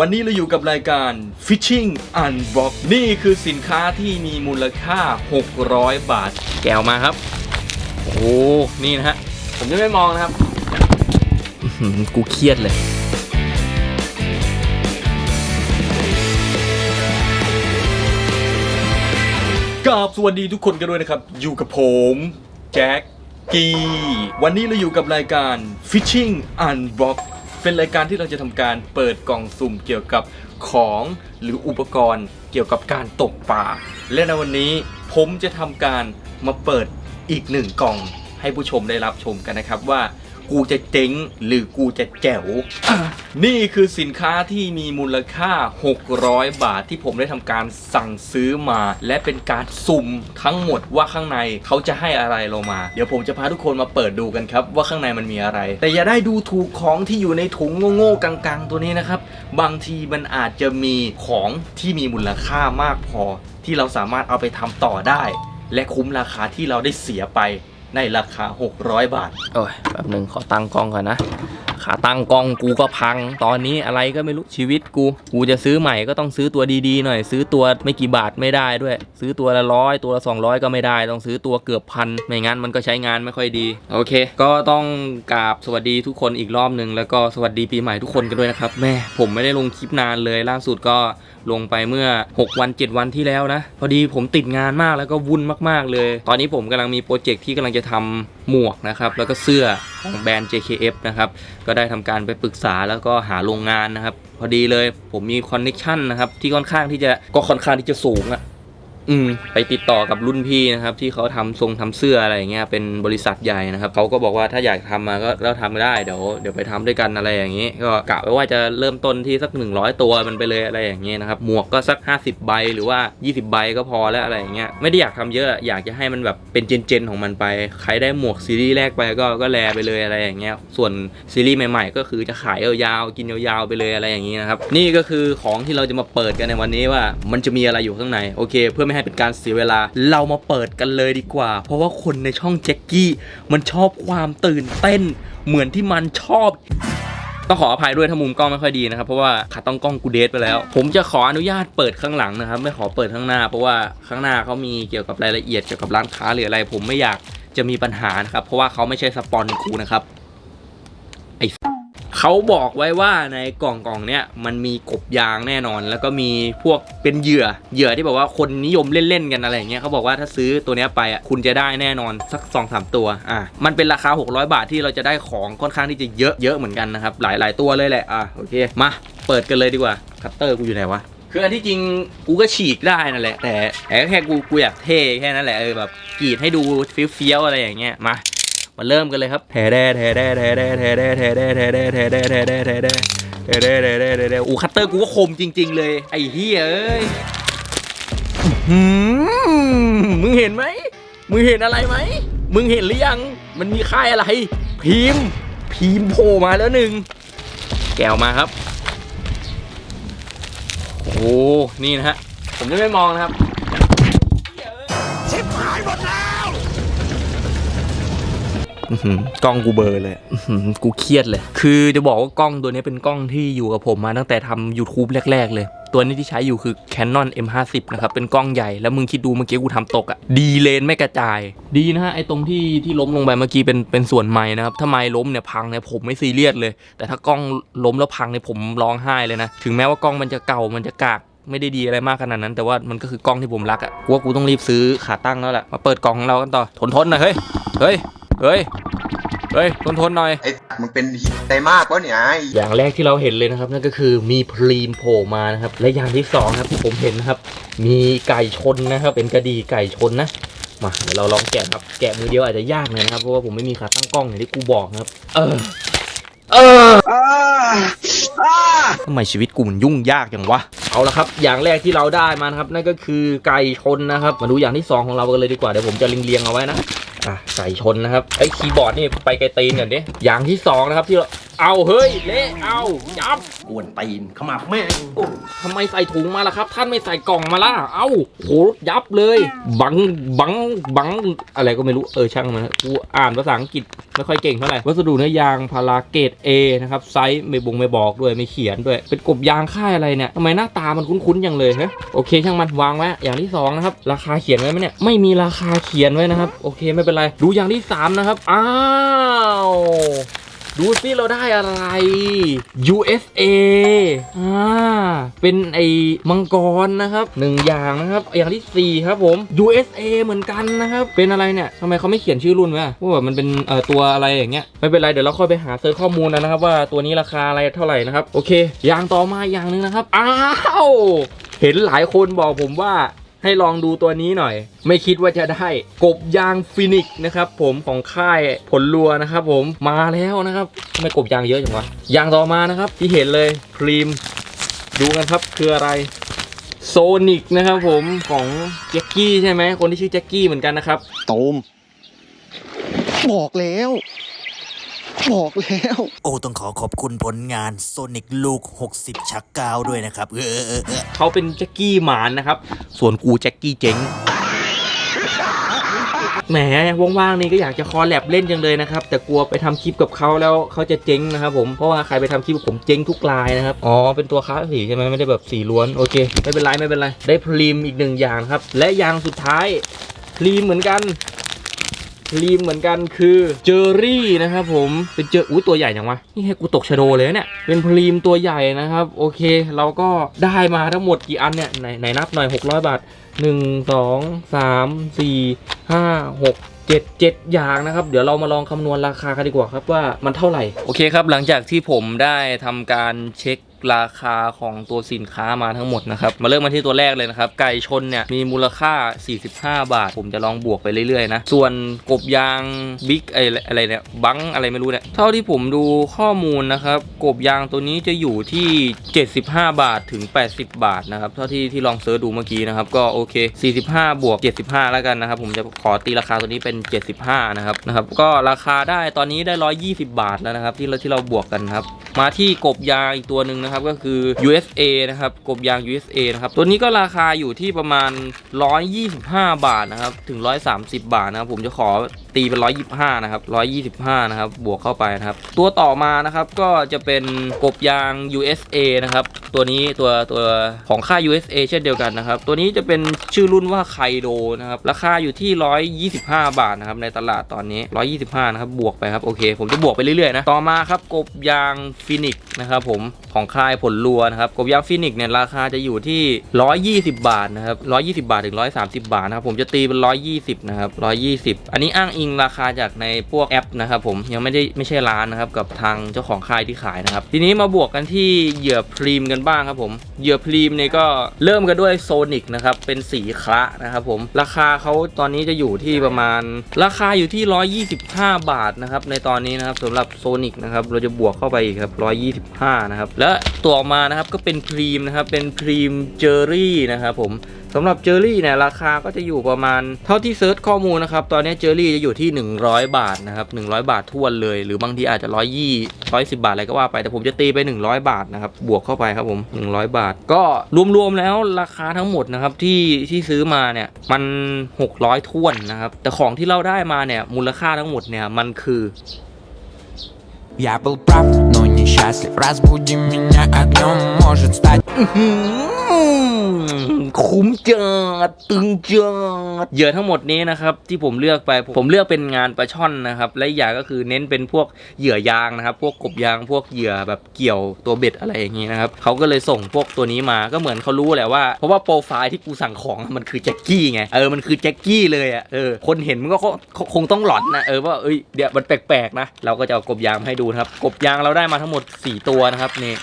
วันนี้เราอยู่กับรายการ Fishing Unbox นี่คือสินค้าที่มีมูลค่า 600 บาท แก้วมาครับ โอ้โหนี่นะฮะ ผมจะไม่มองนะครับอื้อหือกูเครียดเลย กราบสวัสดีทุกคนกันด้วยนะครับ อยู่กับผม แจ็คกี้ วันนี้เราอยู่กับรายการ Fishing Unbox เป็นรายการที่เราจะทำการเปิดกล่องสุ่มเกี่ยวกับของหรืออุปกรณ์เกี่ยวกับการตกปลาและในวันนี้ผมจะทำการมาเปิดอีกหนึ่งกล่องให้ผู้ชมได้รับชมกันนะครับว่า กูจะเจ๊งหรือกูจะแจ๋วอะนี่คือสินค้าที่มีมูลค่า 600 บาทที่ผมได้ทำการสั่งซื้อมา และเป็นการสุ่มทั้งหมดว่าข้างในเขาจะให้อะไรเรามา เดี๋ยวผมจะพาทุกคนมาเปิดดูกันครับ ว่าข้างในมันมีอะไร แต่อย่าได้ดูถูกของที่อยู่ในถุงโง่ๆกังๆ ตัวนี้นะครับ บางทีมันอาจจะมีของที่มีมูลค่ามากพอ ที่เราสามารถเอาไปทำต่อได้ และคุ้มราคาที่เราได้เสียไป ในราคา 600 บาท โอ้ยแป๊บหนึ่งขอตั้งกล้องก่อนนะ ขาตั้งกล้องกูก็พัง ตอนนี้อะไรก็ไม่รู้ชีวิตกู กูจะซื้อใหม่ก็ต้องซื้อตัวดีๆหน่อย ซื้อตัวไม่กี่บาทไม่ได้ด้วย ซื้อตัวละร้อยตัวละ 200 ก็ไม่ได้ ต้องซื้อตัวเกือบพัน ไม่งั้นมันก็ใช้งานไม่ค่อยดี โอเค ก็ต้องกราบสวัสดีทุกคนอีกรอบหนึ่งแล้วก็สวัสดีปีใหม่ทุกคนกันด้วยนะครับ แม่ผมไม่ได้ลงคลิปนานเลยล่าสุดก็ ลงไปเมื่อ 6 วัน 7 วันที่แล้วนะ พอดีผมติดงานมากแล้วก็วุ่นมากๆเลย ตอนนี้ผมกำลังมีโปรเจกต์ที่กำลังจะทำหมวกนะครับ แล้วก็เสื้อของแบรนด์ JKF นะครับ ก็ได้ทำการไปปรึกษาแล้วก็หาโรงงานนะครับ พอดีเลยผมมีคอนเน็ชันนะครับที่ค่อนข้างที่จะก็ค่อนข้างที่จะสูงอะ อืมไปติดต่อกับรุ่นพี่นะครับที่เขาทำทรงทำเสื้ออะไรอย่างเงี้ยเป็นบริษัทใหญ่นะครับเขาก็บอกว่าถ้าอยากทำมาก็เราทำได้เดี๋ยวเดี๋ยวไปทำด้วยกันอะไรอย่างงี้ ก็กะไว้ว่าจะเริ่มต้นที่สัก 100 ตัวมันไปเลยอะไรอย่างเงี้ยนะครับหมวกก็สัก 50 ใบหรือว่า 20 ใบก็พอแล้วอะไรอย่างเงี้ยไม่ได้อยากทำเยอะอยากจะให้มันแบบเป็นเจนๆของมันไป ใครได้หมวกซีรีส์แรกไปก็ก็แลไปเลยอะไรอย่างเงี้ยส่วนซีรีส์ใหม่ๆ ก็คือจะขายยาวๆกินยาวๆไปเลยอะไรอย่างงี้นะครับนี่ก็คือของที่เราจะมาเปิดกันในวันนี้ว่ามันจะมีอะไรอยู่ข้างในโอเค เพื่อไม่ให้เป็นการเสียเวลา เรามาเปิดกันเลยดีกว่า เพราะว่าคนในช่องแจ็คกี้ มันชอบความตื่นเต้น เหมือนที่มันชอบต้องขออภัยด้วยถ้ามุมกล้องไม่ค่อยดีนะครับเพราะว่าขาต้องกล้องกูเดทไปแล้ว ผมจะขออนุญาตเปิดข้างหลังนะครับ ไม่ขอเปิดข้างหน้า เพราะว่าข้างหน้าเขามีเกี่ยวกับรายละเอียดเกี่ยวกับร้านค้าหรืออะไร ผมไม่อยากจะมีปัญหานะครับเพราะว่าเขาไม่ใช่สปอนกูนะครับไอ เขาบอกไว้ว่าในกล่องกล่องเนี้ยมันมีกบยางแน่นอน แล้วก็มีพวกเป็นเหยื่อเหยื่อที่แบบว่าคนนิยมเล่นๆกันอะไรอย่างเงี้ยเขาบอกว่าถ้าซื้อตัวเนี้ยไปอะคุณจะได้แน่นอนสัก2อสตัวอะมันเป็นราคา 600 บาทที่เราจะได้ของค่อนข้างที่จะเยอะเยอะเหมือนกันนะครับหลาย ๆ ตัวเลยแหละอะโอเคมาเปิดกันเลยดีกว่าคัตเตอร์กูอยู่ไหนวะคืออันที่จริงกูก็ฉีกได้นั่นแหละแต่แต่ก็แค่กูกูอยากเท่แค่นั้นแหละเออแบบกรีดให้ดูเฟี้ยวๆอะไรอย่างเงี้ยมา มาเริ่มกันเลยครับแทแดแทแดแทแดแทแดแทแดแทแดแทแดแทแดแทแดแทแดแทแดแทแดแทแดอู้คัตเตอร์กูก็คมจริง ๆ เลย ไอ้เฮียเอ้ยมึงเห็นไหมมึงเห็นอะไรไหมมึงเห็นหรือยัง มันมีค่ายอะไร พิมพ์พิมพ์โผล่มาแล้วหนึ่งแกวมาครับ โอ้โหนี่นะฮะ ผมจะไม่มองนะครับ อื้อหือกล้องกูเบลอร์เลยอื้อหือกูเครียดเลย คือจะบอกว่ากล้องตัวนี้เป็นกล้องที่อยู่กับผมมาตั้งแต่ทำ YouTube แรก ๆ เลย ตัวนี้ที่ใช้อยู่คือ Canon M50 นะครับ เป็นกล้องใหญ่แล้วมึงคิดดูเมื่อกี้กูทำตกอะ่ะดีเลนไม่กระจาย ดีนะฮะ ไอ้ตรงที่ที่ล้มลงไปเมื่อกี้เป็นเป็นส่วนไม้นะครับ ถ้าไม้ล้มเนี่ยพังเนี่ยผมไม่ซีเรียสเลย แต่ถ้ากล้องล้มแล้วพังเนี่ยผมร้องไห้เลยนะ ถึงแม้ว่ากล้องมันจะเก่ามันจะกาก ไม่ได้ดีอะไรมากขนาดนั้น แต่ว่ามันก็คือกล้องที่ผมรักอะ่ะกูว่ากูต้องรีบซื้อขาตั้งแล้วแหละ มาเปิดกล่องของเรากันต่อ ทนทนๆหน่อยเฮ้ย เฮ้ย เฮ้ย เฮ้ย ทนทนๆหน่อย ไอ้มึงเป็นใจมากวะเนี่ยไอ้อย่างแรกที่เราเห็นเลยนะครับ นั่นก็คือมีพรีมโผล่มานะครับ และอย่างที่สองครับที่ผมเห็นนะครับ มีไก่ชนนะครับ เป็นกระดีไก่ชนนะ มาเดี๋ยวเราลองแกะครับ แกะมือเดียวอาจจะยากหน่อยนะครับ เพราะว่าผมไม่มีขาตั้งกล้องอย่างที่กูบอกนะครับ เออ เออทำไมชีวิตกูมันยุ่งยากอย่างวะ เอาละครับ อย่างแรกที่เราได้มานะครับ นั่นก็คือไก่ชนนะครับ มาดูอย่างที่สองของเรากันเลยดีกว่า เดี๋ยวผมจะเรียงๆเอาไว้นะ อะไก่ชนนะครับไอ้คีย์บอร์ดนี่ไปไกลตีนก่อนดิอย่างที่สองนะครับที่เราเอาเฮ้ยเละเอายับกวนตีนขมับแม่งโอ้ทำไมใส่ถุงมาล่ะครับ ท่านไม่ใส่กล่องมาล่ะเอ้าโหยับเลย บังบังบังอะไรก็ไม่รู้เออช่างมันกูอ่านภาษาอังกฤษไม่ค่อยเก่งเท่าไหร่วัสดุเนื้อยางพาราเกต A นะครับไซส์ไม่บงไม่บอกด้วยไม่เขียนด้วย เป็นกบยางค่ายอะไรเนี่ยทำไมหน้าตามันคุ้นๆอย่างเลยฮะโอเค ช่างมันวางไว้อย่างที่สองนะครับราคาเขียนไว้ไหมเนี่ยไม่มีราคาเขียนไว้นะครับ โอเคไม่เป็นไร ดูอย่างที่สามนะครับอ้าว ดูสิเราได้อะไร USA อ่า เป็นไอ้มังกรนะครับหนึ่งอย่างนะครับ อย่างที่สี่ครับผม USA เหมือนกันนะครับ เป็นอะไรเนี่ยทำไมเขาไม่เขียนชื่อรุ่นไว้อะว่าแบบมันเป็นเอ่อตัวอะไรอย่างเงี้ย ไม่เป็นไร เดี๋ยวเราค่อยไปหาเซิร์ชข้อมูลนะนะครับ ว่าตัวนี้ราคาอะไรเท่าไหร่นะครับ โอเค อย่างต่อมาอย่างหนึ่งนะครับ อ้าว เห็นหลายคนบอกผมว่า ให้ลองดูตัวนี้หน่อย ไม่คิดว่าจะได้กบยางฟินิกนะครับผมของค่ายผลลัวนะครับผมมาแล้วนะครับทำไมกบยางเยอะจังวะยางต่อมานะครับ ที่เห็นเลยครีมดูกันครับคืออะไรโซนิกนะครับผมของแจ็คกี้ใช่ไหมคนที่ชื่อแจ็คกี้เหมือนกันนะครับตูมบอกแล้ว บอกแล้ว โอ้ต้องขอขอบคุณผลงานโซนิกลูก 60 ชักกาวด้วยนะครับ เออเออเออเขาเป็นแจ็คกี้หมานนะครับ ส่วนกูแจ็คกี้เจ๋งแหมว่างๆนี่ก็อยากจะคอแลบเล่นจังเลยนะครับ แต่กลัวไปทำคลิปกับเขาแล้วเขาจะเจ๊งนะครับผมเพราะว่าใครไปทำคลิปกับผมเจ๊งทุกรายนะครับอ๋อเป็นตัวค้าสีใช่ไหมไม่ได้แบบสีล้วนโอเค ไม่เป็นไรไม่เป็นไรได้พรีมอีกหนึ่งอย่างครับ และอย่างสุดท้ายพรีมเหมือนกัน พรีมเหมือนกันคือเจอรี่นะครับผมเป็นเจออุ้ยตัวใหญ่จังวะนี่ให้กูตกชะโดเลยเนี่ยเป็นพรีมตัวใหญ่นะครับ โอเค เราก็ได้มาทั้งหมดกี่อันเนี่ยไหนไหนนับหน่อย 600 บาท 1 2 3 4 5 6 7 7อย่างนะครับ เดี๋ยวเรามาลองคำนวณราคากันดีกว่าครับว่ามันเท่าไหร่ โอเคครับ หลังจากที่ผมได้ทำการเช็ค ราคาของตัวสินค้ามาทั้งหมดนะครับ มาเริ่มมาที่ตัวแรกเลยนะครับ ไก่ชนเนี่ยมีมูลค่า 45 บาท ผมจะลองบวกไปเรื่อยๆนะ ส่วนกบยางบิ๊กออะไรเนี่ยบังอะไรไม่รู้เนี่ย เท่าที่ผมดูข้อมูลนะครับ กบยางตัวนี้จะอยู่ที่ 75 บาทถึง 80 บาทนะครับ เท่าที่ที่ลองเซิร์ชดูเมื่อกี้นะครับ ก็โอเค 45 บวก 75 แล้วกันนะครับ ผมจะขอตีราคาตัวนี้เป็น 75 นะครับ นะครับ ก็ราคาได้ตอนนี้ได้ 120 บาทแล้วนะครับ ที่เราที่เราบวกกันครับ มาที่กบยางอีกตัวหนึ่งนะครับก็คือ USA นะครับกบยาง USA นะครับตัวนี้ก็ราคาอยู่ที่ประมาณ 125 บาทนะครับถึง 130 บาทนะครับผมจะขอ ตีเป็น125นะครับ125นะครับ บวกเข้าไปนะครับ ตัวต่อมานะครับก็จะเป็นกบยาง USA นะครับ ตัวนี้ตัวตัวของค่าย USA เช่นเดียวกันนะครับ ตัวนี้จะเป็นชื่อรุ่นว่าไคโดนะครับ ราคาอยู่ที่125บาทนะครับในตลาดตอนนี้125นะครับ บวกไปครับ โอเค ผมจะบวกไปเรื่อยๆนะ ต่อมาครับกบยางฟินิกนะครับผมของค่ายผลลัวนะครับ กบยางฟินิกเนี่ยราคาจะอยู่ที่ 120 บาทนะครับ120 บาทถึง 130 บาทนะครับ ผมจะตีเป็น 120 นะครับ 120 อันนี้อ้างอิงิงราคาจากในพวกแอปนะครับผมยังไม่ได้ไม่ใช่ร้านนะครับกับทางเจ้าของค่ายที่ขายนะครับ ทีนี้มาบวกกันที่เหยื่อพรีมกันบ้างครับผมเหยื่อพรีมเนี่ยก็เริ่มกันด้วยโซนิกนะครับเป็นสีคละนะครับผมราคาเขาตอนนี้จะอยู่ที่ประมาณ ราคาอยู่ที่ 125 บาทนะครับในตอนนี้นะครับสำหรับโซนิกนะครับเราจะบวกเข้าไปอีกครับ 125 นะครับและตัวออกมานะครับก็เป็นพรีมนะครับเป็นพรีมเจอรี่นะครับผมสำหรับเจอรี่เนี่ยราคาก็จะอยู่ประมาณเท่าที่เซิร์ชข้อมูลนะครับ ตอนนี้เจอรี่จะอยู่ที่ 100 บาทนะครับ 100 บาททวนเลย หรือบางทีอาจจะ 120 110 บาทอะไรก็ว่าไป แต่ผมจะตีไป 100 บาทนะครับ บวกเข้าไปครับผม 100 บาท ก็รวมๆแล้วราคาทั้งหมดนะครับที่ที่ซื้อมาเนี่ยมัน 600ทวนนะครับ แต่ของที่เราได้มาเนี่ยมูลค่าทั้งหมดเนี่ยมันคือ Я был прав, но несчастлив Разбуди меня огнем, может стать อืม คุ้มจัดตึงจัดเหยื่อทั้งหมดนี้นะครับที่ผมเลือกไปผมเลือกเป็นงานปลาช่อนนะครับ และอย่างก็คือเน้นเป็นพวกเหยื่อยางนะครับพวกกบยางพวกเหยื่อแบบเกี่ยวตัวเบ็ดอะไรอย่างนี้นะครับเขาก็เลยส่งพวกตัวนี้มาก็เหมือนเขารู้แหละว่า เพราะว่าโปรไฟล์ที่กูสั่งของมันคือแจ็คกี้ไงเออมันคือแจ็คกี้เลยอะเออคนเห็นมันก็คงต้องหลอนนะเออว่าเอ้ยเดี๋ยวมันแปลกๆนะเราก็จะเอากบยางมาให้ดูนะครับกบยางเราได้มาทั้งหมดสี่ตัวนะครับนี่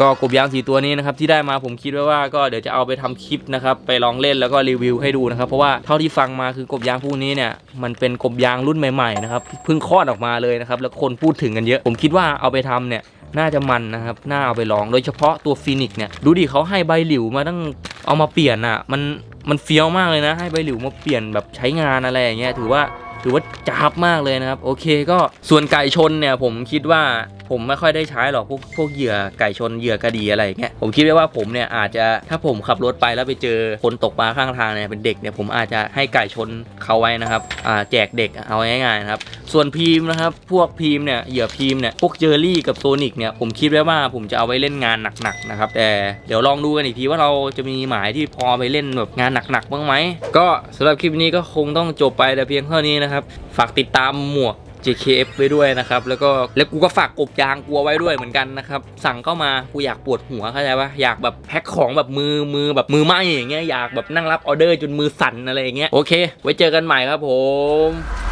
ก็กบยางสีตัวนี้นะครับที่ได้มาผมคิดไว้ว่าก็เดี๋ยวจะเอาไปทำคลิปนะครับไปลองเล่นแล้วก็รีวิวให้ดูนะครับเพราะว่าเท่าที่ฟังมาคือกบยางพวกนี้เนี่ยมันเป็นกบยางรุ่นใหม่ๆนะครับเพิ่งคลอดออกมาเลยนะครับแล้วคนพูดถึงกันเยอะ ผมคิดว่าเอาไปทำเนี่ยน่าจะมันนะครับ น่าเอาไปลอง โดยเฉพาะตัวฟินิกเนี่ย ดูดิเขาให้ใบหลิวมาตั้ง เอามาเปลี่ยนอะ มัน มันเฟี้ยวมากเลยนะ ให้ใบหลิวมาเปลี่ยนแบบใช้งานอะไรอย่างเงี้ย ถือว่า ถือว่าจับมากเลยนะครับ โอเค ก็ส่วนไก่ชนเนี่ยผมคิดว่า ผมไม่ค่อยได้ใช้หรอกพวกพวกเหยื่อไก่ชนเหยื่อกระดีอะไรเงี้ยผมคิดไว้ว่าผมเนี่ยอาจจะถ้าผมขับรถไปแล้วไปเจอคนตกปลาข้างทางเนี่ยเป็นเด็กเนี่ยผมอาจจะให้ไก่ชนเขาไว้นะครับอ่าแจกเด็กเอาง่ายๆนะครับส่วนพีมนะครับพวกพีมเนี่ยเหยื่อพีมเนี่ยพวกเจอรี่กับโซนิกเนี่ยผมคิดไว้ว่าผมจะเอาไว้เล่นงานหนักๆนะครับแต่เดี๋ยวลองดูกันอีกทีว่าเราจะมีหมายที่พอไปเล่นแบบงานหนักๆบ้างไหมก็สำหรับคลิปนี้ก็คงต้องจบไปแต่เพียงเท่านี้นะครับฝากติดตามหมวก JKF ไว้ด้วยนะครับ แล้วก็แล้วกูก็ฝากกบยางกลัวไว้ด้วยเหมือนกันนะครับ สั่งเข้ามากูอยากปวดหัวเข้าใจปะอยากแบบแพ็คของแบบมือมือแบบมือไหมอย่างเงี้ยอยากแบบนั่งรับออเดอร์จนมือสั่นอะไรอย่างเงี้ยโอเค ไว้เจอกันใหม่ครับผม